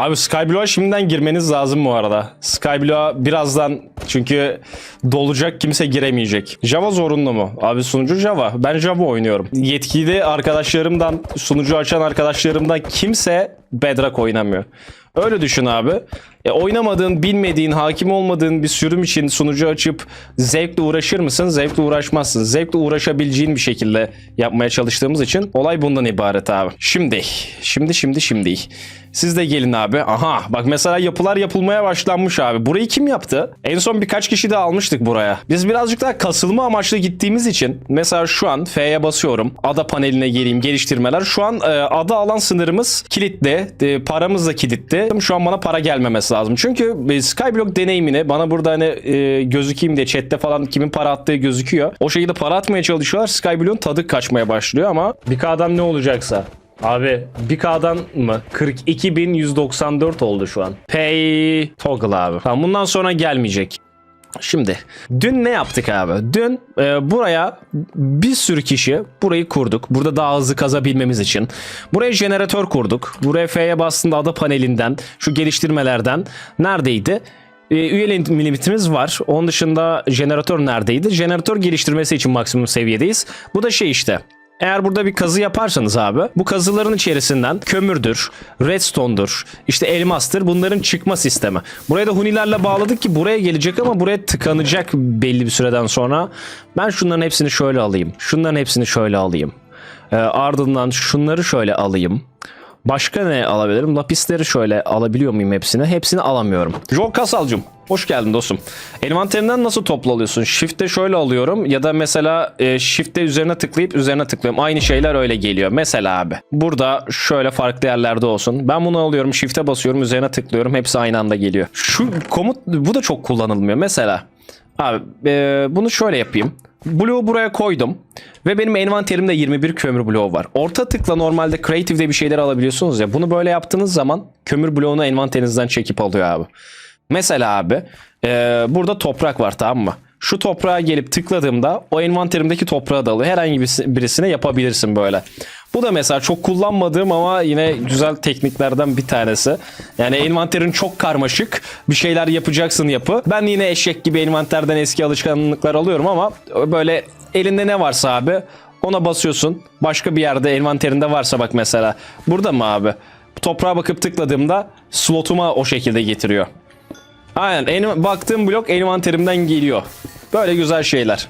Abi Skyblock'a şimdiden girmeniz lazım bu arada. Skyblock'a birazdan çünkü dolacak kimse giremeyecek. Java zorunlu mu? Abi sunucu Java. Ben Java oynuyorum. Yetkili arkadaşlarımdan, sunucu açan arkadaşlarımdan kimse Bedrock oynamıyor. Öyle düşün abi. E, oynamadığın, bilmediğin, hakim olmadığın bir sürüm için sunucu açıp zevkle uğraşır mısın? Zevkle uğraşmazsın. Zevkle uğraşabileceğin bir şekilde yapmaya çalıştığımız için olay bundan ibaret abi. Şimdi, şimdi, şimdi, şimdi. Siz de gelin abi. Aha bak mesela yapılar yapılmaya başlanmış abi. Burayı kim yaptı? En son birkaç kişi de almıştık buraya. Biz birazcık daha kasılma amaçlı gittiğimiz için mesela şu an F'ye basıyorum. Ada paneline geleyim geliştirmeler. Şu an e, ada alan sınırımız kilitli. E, paramız da kilitli. Şu an bana para gelmemesi lazım. Çünkü e, Skyblock deneyimini bana burada hani e, gözükeyim diye chatte falan kimin para attığı gözüküyor. O şekilde para atmaya çalışıyorlar. Skyblock'un tadı kaçmaya başlıyor ama bir K'dan ne olacaksa. Abi 1K'dan mı? 42.194 oldu şu an. Pay toggle abi. Tamam bundan sonra gelmeyecek. Şimdi dün ne yaptık abi? Dün e, buraya bir sürü kişi burayı kurduk. Burada daha hızlı kazabilmemiz için. Buraya jeneratör kurduk. Buraya F'ye bastığında ada panelinden şu geliştirmelerden neredeydi? E, üye limitimiz var. Onun dışında jeneratör neredeydi? Jeneratör geliştirmesi için maksimum seviyedeyiz. Bu da şey işte. Eğer burada bir kazı yaparsanız abi bu kazıların içerisinden kömürdür, redstone'dur, işte elmastır bunların çıkma sistemi. Buraya da hunilerle bağladık ki buraya gelecek ama buraya tıkanacak belli bir süreden sonra. Ben şunların hepsini şöyle alayım. Şunların hepsini şöyle alayım. Ee, ardından şunları şöyle alayım. Başka ne alabilirim? Lapisleri şöyle alabiliyor muyum hepsini? Hepsini alamıyorum. Joe Kasalcım. Hoş geldin dostum. Envanterinden nasıl toplu alıyorsun? Shift'te şöyle alıyorum ya da mesela e, Shift'te üzerine tıklayıp üzerine tıklıyorum. Aynı şeyler öyle geliyor. Mesela abi burada şöyle farklı yerlerde olsun. Ben bunu alıyorum Shift'e basıyorum üzerine tıklıyorum. Hepsi aynı anda geliyor. Şu komut bu da çok kullanılmıyor. Mesela abi e, bunu şöyle yapayım. Bloğu buraya koydum. Ve benim envanterimde 21 kömür bloğu var. Orta tıkla normalde Creative'de bir şeyler alabiliyorsunuz ya. Bunu böyle yaptığınız zaman kömür bloğunu envanterinizden çekip alıyor abi. Mesela abi e, burada toprak var tamam mı? Şu toprağa gelip tıkladığımda o envanterimdeki toprağı da alıyor. Herhangi birisi- birisine yapabilirsin böyle. Bu da mesela çok kullanmadığım ama yine güzel tekniklerden bir tanesi. Yani envanterin çok karmaşık. Bir şeyler yapacaksın yapı. Ben yine eşek gibi envanterden eski alışkanlıklar alıyorum ama böyle elinde ne varsa abi ona basıyorsun. Başka bir yerde envanterinde varsa bak mesela. Burada mı abi? Toprağa bakıp tıkladığımda slotuma o şekilde getiriyor. Aynen. En, baktığım blok envanterimden geliyor. Böyle güzel şeyler.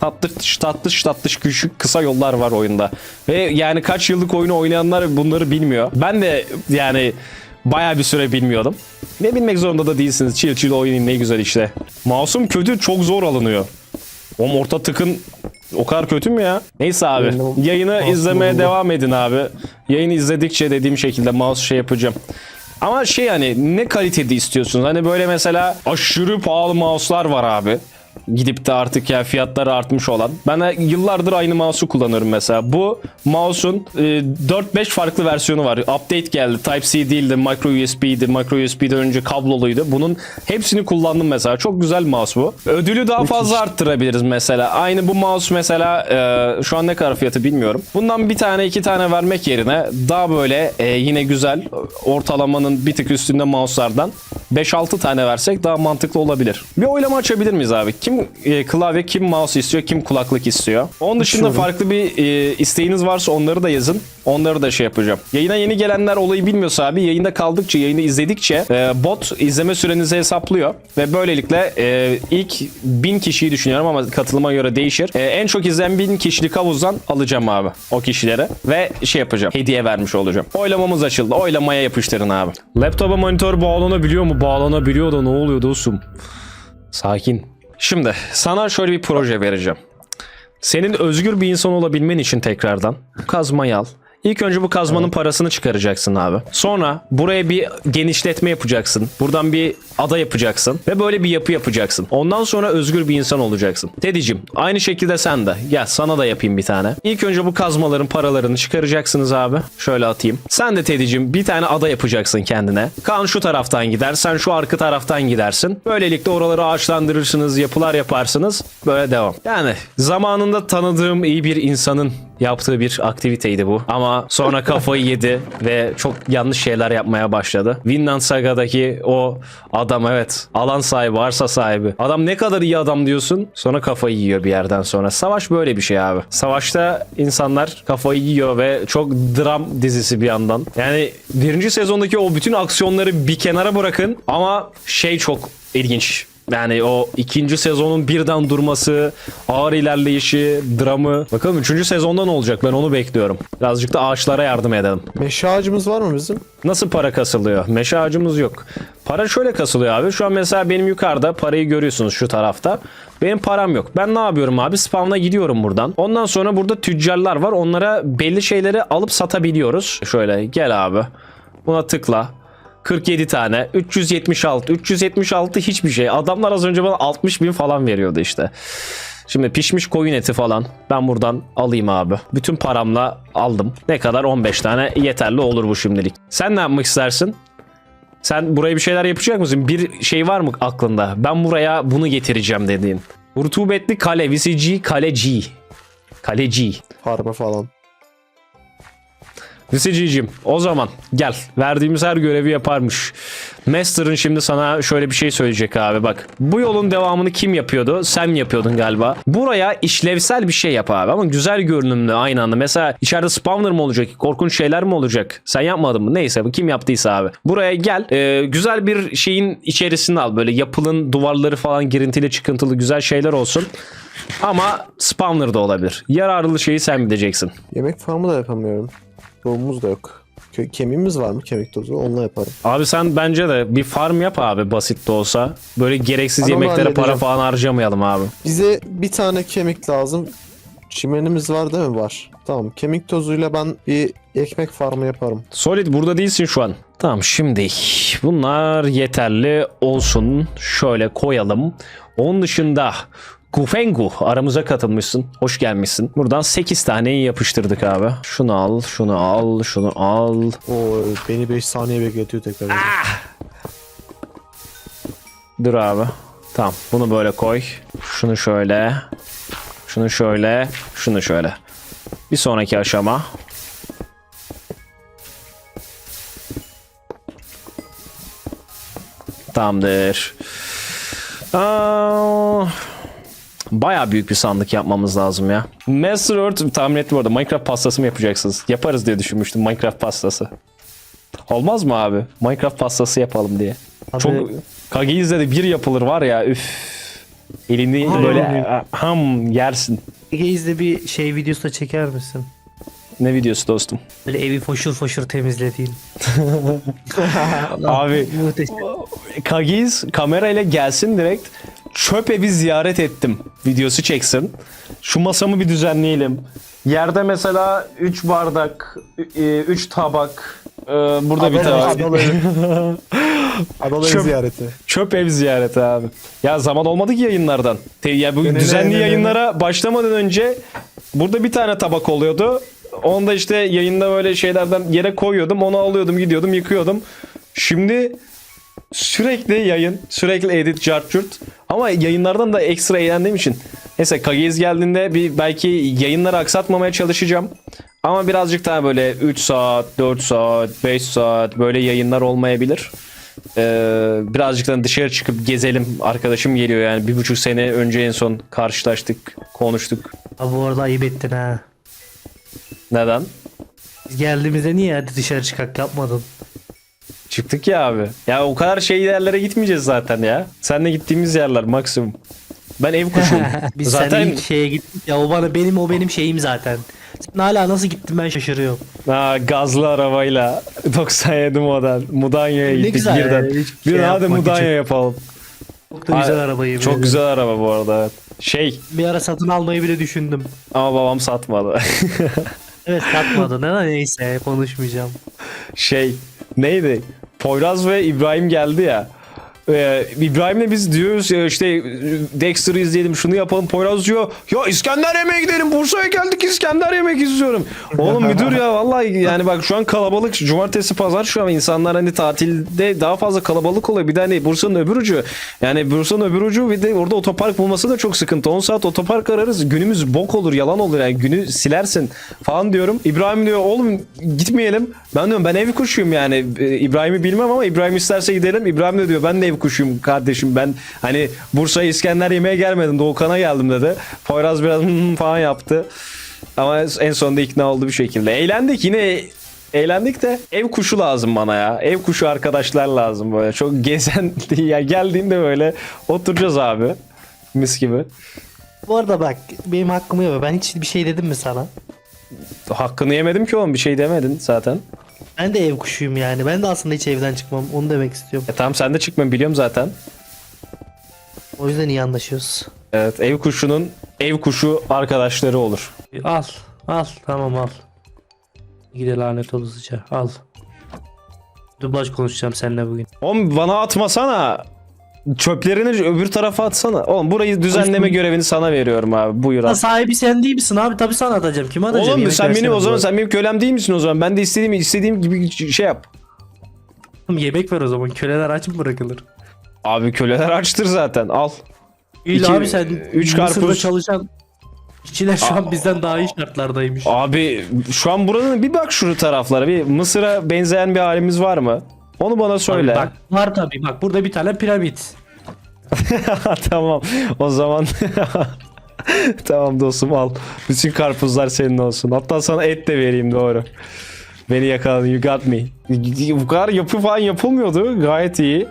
Tatlış tatlış tatlış küçük kısa yollar var oyunda. Ve yani kaç yıllık oyunu oynayanlar bunları bilmiyor. Ben de yani bayağı bir süre bilmiyordum. Ne bilmek zorunda da değilsiniz. Chill chill oynayın ne güzel işte. Mouse'um kötü çok zor alınıyor. O orta tıkın o kadar kötü mü ya? Neyse abi. Yayını izlemeye devam edin abi. Yayını izledikçe dediğim şekilde mouse şey yapacağım. Ama şey hani ne kalitede istiyorsunuz? Hani böyle mesela aşırı pahalı mouse'lar var abi. Gidip de artık ya fiyatları artmış olan. Ben yıllardır aynı mouse'u kullanıyorum mesela. Bu mouse'un e, 4-5 farklı versiyonu var. Update geldi. Type-C değildi. Micro USB'di. Micro USB'den önce kabloluydu. Bunun hepsini kullandım mesela. Çok güzel mouse bu. Ödülü daha fazla arttırabiliriz mesela. Aynı bu mouse mesela e, şu an ne kadar fiyatı bilmiyorum. Bundan bir tane iki tane vermek yerine daha böyle e, yine güzel ortalamanın bir tık üstünde mouse'lardan 5-6 tane versek daha mantıklı olabilir. Bir oylama açabilir miyiz abi? Kim e, klavye, kim mouse istiyor, kim kulaklık istiyor? Onun dışında Açıyorum. farklı bir e, isteğiniz varsa onları da yazın. Onları da şey yapacağım. Yayına yeni gelenler olayı bilmiyorsa abi yayında kaldıkça, yayını izledikçe e, bot izleme sürenizi hesaplıyor. Ve böylelikle e, ilk 1000 kişiyi düşünüyorum ama katılıma göre değişir. E, en çok izlenen 1000 kişilik havuzdan alacağım abi o kişilere. Ve şey yapacağım. Hediye vermiş olacağım. Oylamamız açıldı. Oylamaya yapıştırın abi. Laptopa monitör bağlanabiliyor mu? Bağlanabiliyor da ne oluyor dostum? Sakin. Şimdi sana şöyle bir proje vereceğim. Senin özgür bir insan olabilmen için tekrardan kazmayı al. İlk önce bu kazmanın parasını çıkaracaksın abi. Sonra buraya bir genişletme yapacaksın. Buradan bir ada yapacaksın. Ve böyle bir yapı yapacaksın. Ondan sonra özgür bir insan olacaksın. Tedicim aynı şekilde sen de. Gel sana da yapayım bir tane. İlk önce bu kazmaların paralarını çıkaracaksınız abi. Şöyle atayım. Sen de Tedicim bir tane ada yapacaksın kendine. Kaan şu taraftan gider. Sen şu arka taraftan gidersin. Böylelikle oraları ağaçlandırırsınız. Yapılar yaparsınız. Böyle devam. Yani zamanında tanıdığım iyi bir insanın yaptığı bir aktiviteydi bu. Ama sonra kafayı yedi ve çok yanlış şeyler yapmaya başladı. Vinland Saga'daki o adam evet alan sahibi, arsa sahibi. Adam ne kadar iyi adam diyorsun sonra kafayı yiyor bir yerden sonra. Savaş böyle bir şey abi. Savaşta insanlar kafayı yiyor ve çok dram dizisi bir yandan. Yani birinci sezondaki o bütün aksiyonları bir kenara bırakın ama şey çok ilginç. Yani o ikinci sezonun birden durması, ağır ilerleyişi, dramı. Bakalım üçüncü sezonda ne olacak ben onu bekliyorum. Birazcık da ağaçlara yardım edelim. Meşe ağacımız var mı bizim? Nasıl para kasılıyor? Meşe ağacımız yok. Para şöyle kasılıyor abi. Şu an mesela benim yukarıda parayı görüyorsunuz şu tarafta. Benim param yok. Ben ne yapıyorum abi? Spawn'a gidiyorum buradan. Ondan sonra burada tüccarlar var. Onlara belli şeyleri alıp satabiliyoruz. Şöyle gel abi. Buna tıkla. 47 tane. 376. 376 hiçbir şey. Adamlar az önce bana 60 bin falan veriyordu işte. Şimdi pişmiş koyun eti falan ben buradan alayım abi. Bütün paramla aldım. Ne kadar 15 tane yeterli olur bu şimdilik. Sen ne yapmak istersin? Sen buraya bir şeyler yapacak mısın? Bir şey var mı aklında? Ben buraya bunu getireceğim dediğin. Rutubetli kale, VCG, kaleci. Kaleci. Harba falan. VCG'cim o zaman gel. Verdiğimiz her görevi yaparmış. Master'ın şimdi sana şöyle bir şey söyleyecek abi bak. Bu yolun devamını kim yapıyordu? Sen yapıyordun galiba. Buraya işlevsel bir şey yap abi ama güzel görünümlü aynı anda. Mesela içeride spawner mı olacak? Korkunç şeyler mi olacak? Sen yapmadın mı? Neyse kim yaptıysa abi. Buraya gel. Ee, güzel bir şeyin içerisinde al. Böyle yapılın duvarları falan girintili çıkıntılı güzel şeyler olsun. Ama spawner da olabilir. Yararlı şeyi sen bileceksin. Yemek farmı da yapamıyorum. Tohumumuz da yok. Kö- kemiğimiz var mı kemik tozu? Onunla yaparım. Abi sen bence de bir farm yap abi basit de olsa. Böyle gereksiz Ben onu yemeklere para halledeceğim. falan harcamayalım abi. Bize bir tane kemik lazım. Çimenimiz var değil mi? Var. Tamam. Kemik tozuyla ben bir ekmek farmı yaparım. Solid burada değilsin şu an. Tamam şimdi bunlar yeterli olsun. Şöyle koyalım. Onun dışında Gufengu aramıza katılmışsın. Hoş gelmişsin. Buradan 8 taneyi yapıştırdık abi. Şunu al, şunu al, şunu al. O beni 5 saniye bekletiyor tekrar. Dur abi. Tamam bunu böyle koy. Şunu şöyle. Şunu şöyle. Şunu şöyle. Bir sonraki aşama. Tamamdır. Aa, Bayağı büyük bir sandık yapmamız lazım ya. Master Earth tahmin ettim orada. Minecraft pastası mı yapacaksınız? Yaparız diye düşünmüştüm Minecraft pastası. Olmaz mı abi? Minecraft pastası yapalım diye. Abi- Çok Kage izledi bir yapılır var ya üf. Elini Ham. böyle ham yersin. Geiz'de bir şey videosu da çeker misin? Ne videosu dostum? Böyle evi foşur foşur temizlediğin. Abi Muhteşem. Kagiz kamerayla gelsin direkt çöp evi ziyaret ettim videosu çeksin. Şu masamı bir düzenleyelim. Yerde mesela 3 bardak, 3 tabak, e, burada bir tabak. Adalı. Adalı Çöp- ziyareti. Çöp ev ziyareti abi. Ya zaman olmadı ki yayınlardan. Te- ya bu düzenli yayınlara başlamadan önce burada bir tane tabak oluyordu. Onu da işte yayında böyle şeylerden yere koyuyordum. Onu alıyordum, gidiyordum, yıkıyordum. Şimdi sürekli yayın, sürekli edit, cartçurt. Ama yayınlardan da ekstra eğlendiğim için. Neyse Kagiz geldiğinde bir belki yayınları aksatmamaya çalışacağım. Ama birazcık daha böyle 3 saat, 4 saat, 5 saat böyle yayınlar olmayabilir. Ee, birazcık da dışarı çıkıp gezelim. Arkadaşım geliyor yani bir buçuk sene önce en son karşılaştık, konuştuk. Abi bu arada ayıp ettin ha. Neden? Biz geldiğimizde niye hadi dışarı çıkak yapmadın? Çıktık ya abi. Ya o kadar şey yerlere gitmeyeceğiz zaten ya. Seninle gittiğimiz yerler maksimum. Ben ev kuşuyum. Biz zaten sen ilk şeye gittin. Ya o bana benim o benim şeyim zaten. Sen hala nasıl gittin ben şaşırıyorum. ha, gazlı arabayla 97 model Mudanya'ya gittik güzel birden. yani, hiç Bir şey hadi Mudanya için. yapalım. Çok da güzel Ay, arabayı. Çok güzel araba bu arada. evet. Şey Bir ara satın almayı bile düşündüm. ama babam satmadı. Evet satmadı. Ne neyse konuşmayacağım. şey neydi? Poyraz ve İbrahim geldi ya. Ee, İbrahim'le biz diyoruz işte Dexter'ı izleyelim şunu yapalım. Poyraz diyor ya İskender yemeğe gidelim Bursa'ya geldik İskender yemek istiyorum. Oğlum bir ya vallahi yani bak şu an kalabalık cumartesi pazar şu an insanlar hani tatilde daha fazla kalabalık oluyor. Bir de hani Bursa'nın öbür ucu yani Bursa'nın öbür ucu bir de orada otopark bulması da çok sıkıntı. 10 saat otopark ararız günümüz bok olur yalan olur yani günü silersin falan diyorum. İbrahim diyor oğlum gitmeyelim. Ben diyorum ben ev kuşuyum yani Ee, İbrahim'i bilmem ama İbrahim isterse gidelim. İbrahim de diyor ben de ev kuşuyum kardeşim ben hani Bursa'ya İskender yemeğe gelmedim Doğukan'a geldim dedi. Poyraz biraz falan yaptı. Ama en sonunda ikna oldu bir şekilde. Eğlendik yine eğlendik de ev kuşu lazım bana ya. Ev kuşu arkadaşlar lazım böyle. Çok gezen ya geldiğinde böyle oturacağız abi. Mis gibi. Bu arada bak benim hakkımı yeme. Ben hiç bir şey dedim mi sana? Hakkını yemedim ki oğlum bir şey demedin zaten. Ben de ev kuşuyum yani. Ben de aslında hiç evden çıkmam. Onu demek istiyorum. E tamam sen de çıkma biliyorum zaten. O yüzden iyi anlaşıyoruz. Evet ev kuşunun ev kuşu arkadaşları olur. Al. Al. Tamam al. Gide lanet olasıca. Al. Dublaj konuşacağım seninle bugün. Oğlum bana atmasana. Çöplerini öbür tarafa atsana. Oğlum burayı düzenleme görevini sana veriyorum abi. Buyur al. sahibi sen değil misin abi? Tabii sana atacağım. Kime atacağım? Oğlum Yemek sen benim o zaman sen benim kölem değil misin o zaman? Ben de istediğim istediğim gibi şey yap. Oğlum Yemek ver o zaman. Köleler aç mı bırakılır? Abi köleler açtır zaten. Al. İyi İki- abi sen üç Mısır'da karpuz. çalışan işçiler şu an bizden daha iyi şartlardaymış. Abi şu an buranın bir bak şu taraflara. Bir Mısır'a benzeyen bir halimiz var mı? Onu bana söyle. Bak var tabii. Bak burada bir tane piramit. tamam. O zaman tamam dostum al. Bütün karpuzlar senin olsun. Hatta sana et de vereyim doğru. Beni yakaladın. You got me. Bu kadar yapı falan yapılmıyordu. Gayet iyi.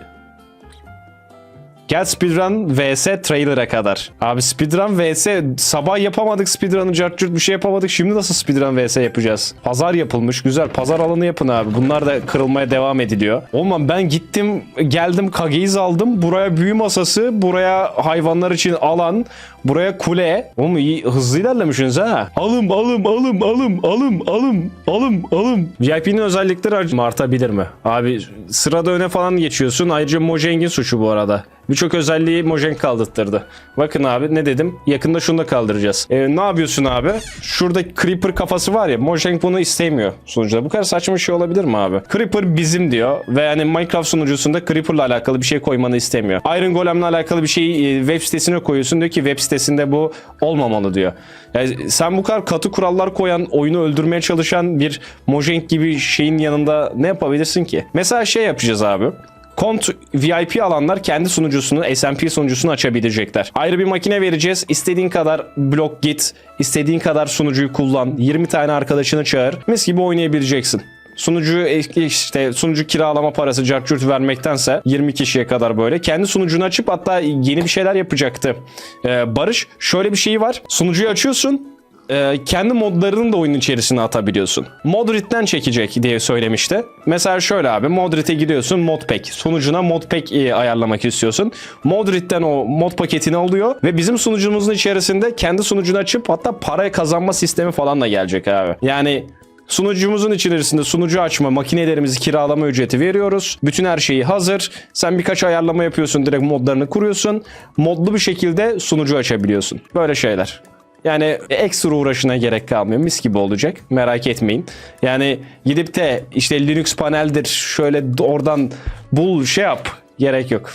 Gel speedrun vs trailer'a kadar. Abi speedrun vs sabah yapamadık speedrun'ı cart curt bir şey yapamadık. Şimdi nasıl speedrun vs yapacağız? Pazar yapılmış. Güzel. Pazar alanı yapın abi. Bunlar da kırılmaya devam ediliyor. Olmam ben gittim geldim Kageyiz aldım. Buraya büyü masası. Buraya hayvanlar için alan. Buraya kule. Oğlum iyi hızlı ilerlemişsiniz ha. Alım alım alım alım alım alım alım alım. VIP'nin özellikleri artabilir mi? Abi sırada öne falan geçiyorsun. Ayrıca Mojang'in suçu bu arada. Birçok özelliği Mojang kaldırttırdı. Bakın abi ne dedim? Yakında şunu da kaldıracağız. Ee, ne yapıyorsun abi? Şurada Creeper kafası var ya. Mojang bunu istemiyor sunucuda. Bu kadar saçma şey olabilir mi abi? Creeper bizim diyor. Ve yani Minecraft sunucusunda Creeper'la alakalı bir şey koymanı istemiyor. Iron Golem'le alakalı bir şeyi e, web sitesine koyuyorsun. Diyor ki web sitesinde bu olmamalı diyor. Yani sen bu kadar katı kurallar koyan, oyunu öldürmeye çalışan bir Mojang gibi şeyin yanında ne yapabilirsin ki? Mesela şey yapacağız abi. Kont VIP alanlar kendi sunucusunu, SMP sunucusunu açabilecekler. Ayrı bir makine vereceğiz. İstediğin kadar blok git, istediğin kadar sunucuyu kullan, 20 tane arkadaşını çağır. Mis gibi oynayabileceksin. Sunucu işte sunucu kiralama parası cartçurt vermektense 20 kişiye kadar böyle kendi sunucunu açıp hatta yeni bir şeyler yapacaktı. Ee, Barış şöyle bir şeyi var. Sunucuyu açıyorsun e, kendi modlarını da oyunun içerisine atabiliyorsun. Modrit'ten çekecek diye söylemişti. Mesela şöyle abi Modrit'e giriyorsun modpack. Sunucuna modpack e, ayarlamak istiyorsun. Modrit'ten o mod paketini alıyor ve bizim sunucumuzun içerisinde kendi sunucunu açıp hatta para kazanma sistemi falan da gelecek abi. Yani Sunucumuzun içerisinde sunucu açma, makinelerimizi kiralama ücreti veriyoruz. Bütün her şeyi hazır. Sen birkaç ayarlama yapıyorsun, direkt modlarını kuruyorsun. Modlu bir şekilde sunucu açabiliyorsun. Böyle şeyler. Yani ekstra uğraşına gerek kalmıyor. Mis gibi olacak. Merak etmeyin. Yani gidip de işte Linux paneldir şöyle oradan bul şey yap. Gerek yok.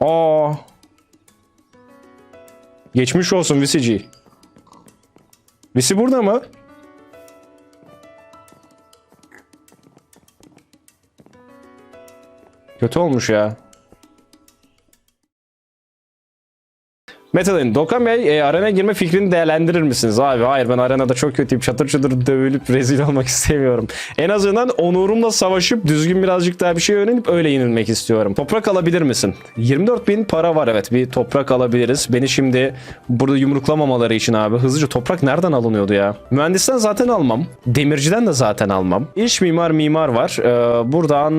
Aa. Geçmiş olsun VCG. VC burada mı? Kötü olmuş ya. Metalin, Dokan Bey e, arena girme fikrini değerlendirir misiniz? Abi hayır ben arenada çok kötüyüm. Çatır çatır dövülüp rezil olmak istemiyorum. En azından onurumla savaşıp düzgün birazcık daha bir şey öğrenip öyle yenilmek istiyorum. Toprak alabilir misin? 24 bin para var evet bir toprak alabiliriz. Beni şimdi burada yumruklamamaları için abi. Hızlıca toprak nereden alınıyordu ya? Mühendisten zaten almam. Demirciden de zaten almam. İş mimar mimar var. Ee, buradan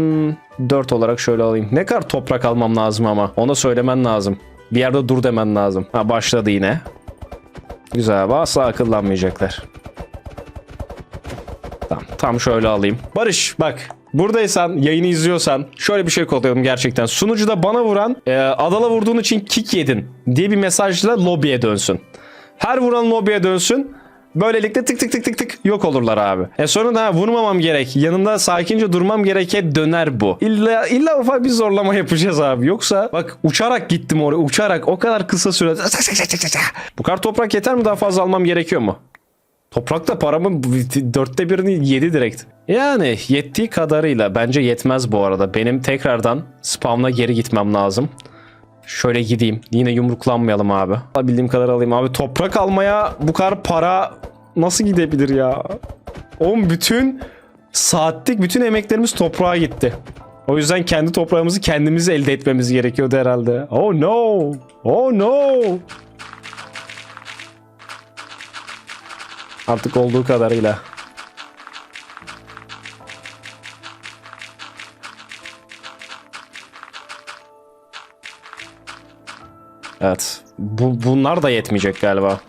4 olarak şöyle alayım. Ne kadar toprak almam lazım ama. Ona söylemen lazım. Bir yerde dur demen lazım. Ha başladı yine. Güzel asla akıllanmayacaklar. Tamam, tam şöyle alayım. Barış bak buradaysan, yayını izliyorsan şöyle bir şey kodlayalım gerçekten. Sunucuda bana vuran, e, Adal'a vurduğun için kick yedin diye bir mesajla lobiye dönsün. Her vuran lobiye dönsün. Böylelikle tık tık tık tık tık yok olurlar abi. E sonra da vurmamam gerek. Yanında sakince durmam gereke döner bu. İlla, illa ufak bir zorlama yapacağız abi. Yoksa bak uçarak gittim oraya. Uçarak o kadar kısa sürede. Bu kadar toprak yeter mi daha fazla almam gerekiyor mu? Toprakta paramın dörtte birini yedi direkt. Yani yettiği kadarıyla bence yetmez bu arada. Benim tekrardan spamla geri gitmem lazım. Şöyle gideyim. Yine yumruklanmayalım abi. Bildiğim kadar alayım abi. Toprak almaya bu kadar para nasıl gidebilir ya? Oğlum bütün saatlik bütün emeklerimiz toprağa gitti. O yüzden kendi toprağımızı kendimiz elde etmemiz gerekiyordu herhalde. Oh no. Oh no. Artık olduğu kadarıyla. Evet. Bu, bunlar da yetmeyecek galiba.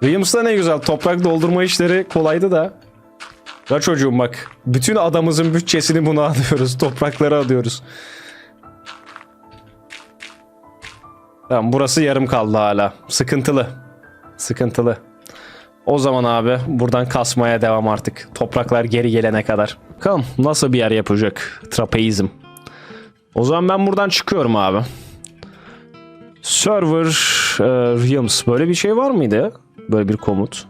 Williams'da ne güzel toprak doldurma işleri kolaydı da. Ya çocuğum bak. Bütün adamımızın bütçesini buna alıyoruz. Topraklara alıyoruz. Tamam burası yarım kaldı hala. Sıkıntılı. Sıkıntılı. O zaman abi buradan kasmaya devam artık. Topraklar geri gelene kadar. Bakalım nasıl bir yer yapacak trapeizm. O zaman ben buradan çıkıyorum abi. Server e, Realms böyle bir şey var mıydı? Böyle bir komut.